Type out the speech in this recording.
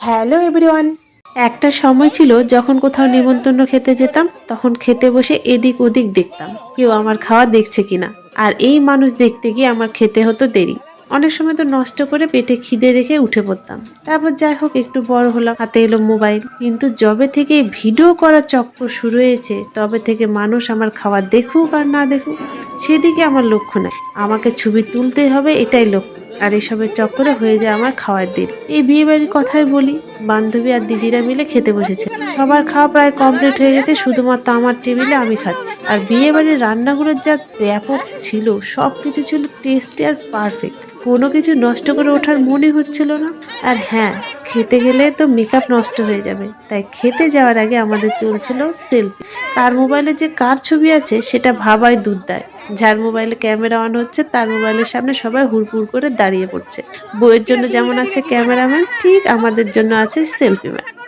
Hello everyone. একটা সময় ছিল যখন কোথাও নিমন্ত্রণ খেতে যেতাম, তখন খেতে বসে এদিক ওদিক দেখতাম, কেউ আমার খাওয়া দেখছে কিনা। আর এই মানুষ দেখতে গিয়ে আমার খেতে হতো দেরি। অনেক সময় তো নষ্ট করে পেটে খিদে রেখে উঠে পড়তাম। তারপর যাই হোক, একটু বড় হলাম, হাতে এলো মোবাইল। কিন্তু যবে থেকে ভিডিও করা চক্কর শুরু হয়েছে, তবে থেকে মানুষ আমার খাওয়া দেখুক আর না দেখুক, সেদিকে আমার লক্ষ্য নাই। আমাকে ছবি তুলতেই হবে, এটাই লক্ষ্য। আর এসবের চক্করে হয়ে যায় আমার খাওয়ার দেরি এই বিয়ে বাড়ির কথাই বলি, বান্ধবী আর দিদিরা মিলে খেতে বসেছে। সবার খাওয়া প্রায় কমপ্লিট হয়ে গেছে, শুধুমাত্র আমার টেবিলে আমি খাচ্ছি। আর বিয়ে বাড়ির রান্নাগুলোর যা ব্যাপক ছিল সব কিছু ছিল টেস্টি আর পারফেক্ট কোনো কিছু নষ্ট করে ওঠার মনে হচ্ছিল না। আর হ্যাঁ খেতে গেলে তো মেকআপ নষ্ট হয়ে যাবে। তাই খেতে যাওয়ার আগে আমাদের চলছিল সেলফি কার মোবাইলে যে কার ছবি আছে, সেটা ভাবায় দুধ দেয় যার মোবাইলে ক্যামেরা অন হচ্ছে, তার মোবাইলের সামনে সবাই হুড়পুড় করে দাঁড়িয়ে পড়ছে। বইয়ের জন্য যেমন আছে ক্যামেরাম্যান, ঠিক আমাদের জন্য আছে সেলফি ম্যান।